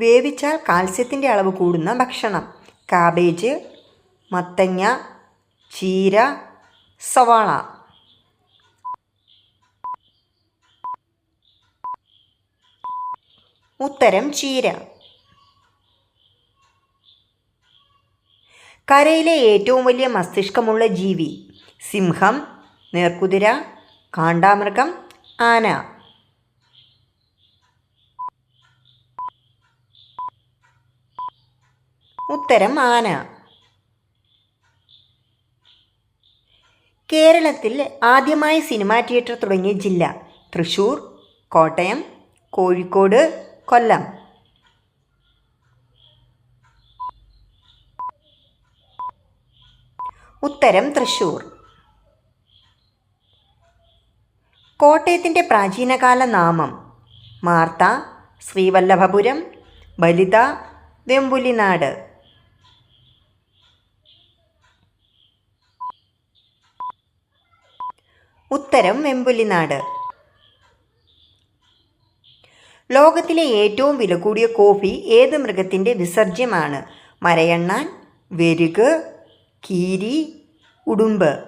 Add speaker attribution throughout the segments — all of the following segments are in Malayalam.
Speaker 1: വേവിച്ചാൽ കാൽസ്യത്തിന്റെ അളവ് കൂടുന്ന ഭക്ഷണം. കാബേജ് മത്തങ്ങ ചീര സവാള. ഉത്തരം ചീര. കരയിലെ ഏറ്റവും വലിയ മസ്തിഷ്കമുള്ള ജീവി സിംഹം നേർക്കുതിര കാണ്ടാമൃഗം ആന. ഉത്തരം ആന. കേരളത്തിൽ ആദ്യമായി സിനിമാ തിയേറ്റർ തുടങ്ങിയ ജില്ല തൃശൂർ കോട്ടയം കോഴിക്കോട് കൊല്ലം. ഉത്തരം തൃശൂർ. കോട്ടയത്തിന്റെ പ്രാചീനകാല നാമം മാർത്ത ശ്രീവല്ലഭപുരം ബലിത വെമ്പുലിനാട്. ഉത്തരം വെമ്പുലിനാട്. ലോകത്തിലെ ഏറ്റവും വില കൂടിയ കോഫി ഏത് മൃഗത്തിന്റെ വിസർജ്യമാണ്? മരയണ്ണാൻ വെരുക് കീരി ഉടുമ്പ്.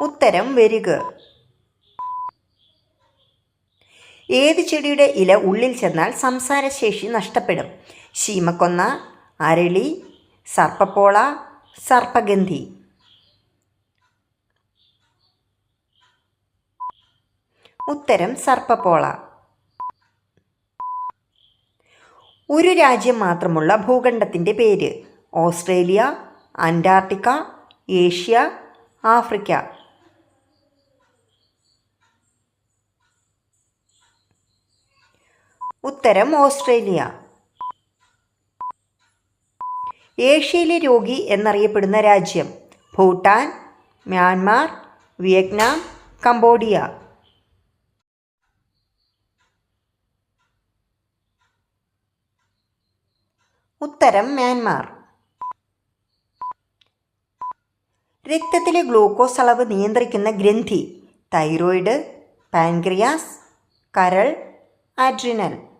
Speaker 1: ഉത്തരം വെരുക് ഏത് ചെടിയുടെ ഇല ഉള്ളിൽ ചെന്നാൽ സംസാരശേഷി നഷ്ടപ്പെടും? ശീമക്കൊന്ന അരളി സർപ്പപ്പോള സർപ്പഗന്ധി. ഉത്തരം സർപ്പപോള. ഒരു രാജ്യം മാത്രമുള്ള ഭൂഖണ്ഡത്തിന്റെ പേര് ഓസ്ട്രേലിയ അന്റാർട്ടിക്ക ഏഷ്യ ആഫ്രിക്ക. ഉത്തരം ഓസ്ട്രേലിയ. ഏഷ്യയിലെ രോഗി എന്നറിയപ്പെടുന്ന രാജ്യം ഭൂട്ടാൻ മ്യാൻമാർ വിയറ്റ്നാം കംബോഡിയ. ഉത്തരം മ്യാൻമാർ. രക്തത്തിലെ ഗ്ലൂക്കോസ് അളവ് നിയന്ത്രിക്കുന്ന ഗ്രന്ഥി തൈറോയിഡ് പാൻക്രിയാസ് കരൾ ആഡ്രിനൽ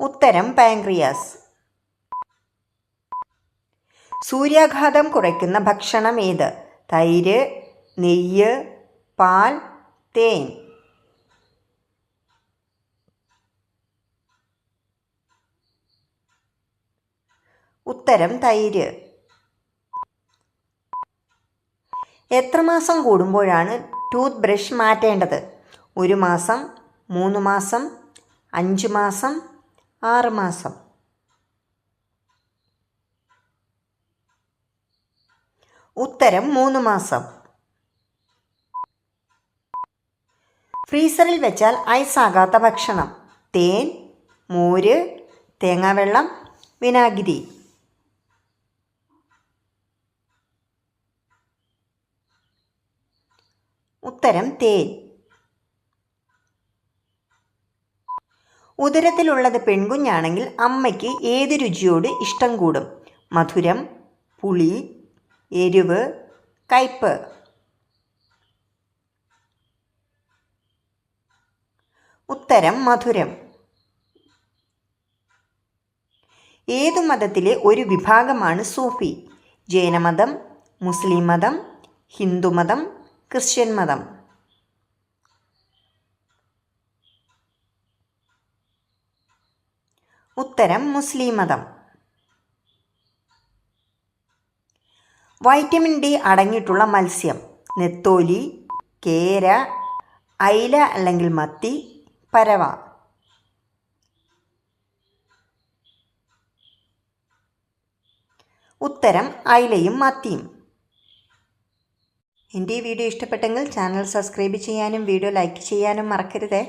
Speaker 1: ഉത്തരം പാൻക്രിയാസ്. സൂര്യാഘാതം കുറയ്ക്കുന്ന ഭക്ഷണം ഏത്? തൈര് നെയ്യ് പാൽ തേൻ. ഉത്തരം തൈര്. എത്ര മാസം കൂടുമ്പോഴാണ് ടൂത്ത് ബ്രഷ് മാറ്റേണ്ടത്? ഒരു മാസം മൂന്ന് മാസം അഞ്ച് മാസം ആറ് മാസം ഉത്തരം മൂന്ന് മാസം ഫ്രീസറിൽ വെച്ചാൽ ഐസ് ആകാത്ത ഭക്ഷണം. തേൻ മോര് തേങ്ങാവെള്ളം വിനാഗിരി. ഉത്തരം തേൻ. ഉദരത്തിലുള്ളത് പെൺകുഞ്ഞാണെങ്കിൽ അമ്മയ്ക്ക് ഏത് രുചിയോട് ഇഷ്ടം കൂടും? മധുരം പുളി എരിവ് കയ്പ് ഉത്തരം മധുരം. ഏതു മതത്തിലെ ഒരു വിഭാഗമാണ് സൂഫി? ജൈനമതം മുസ്ലിം മതം ഹിന്ദുമതം ക്രിസ്ത്യൻ മതം. ഉത്തരം മുസ്ലിം മതം. വൈറ്റമിൻ ഡി അടങ്ങിയിട്ടുള്ള മത്സ്യം. നെത്തോലി കേര അയില അല്ലെങ്കിൽ മത്തി പരവ. ഉത്തരം അയിലയും മത്തിയും. എന്റെ ഈ വീഡിയോ ഇഷ്ടപ്പെട്ടെങ്കിൽ ചാനൽ സബ്സ്ക്രൈബ് ചെയ്യാനും വീഡിയോ ലൈക്ക് ചെയ്യാനും മറക്കരുതേ.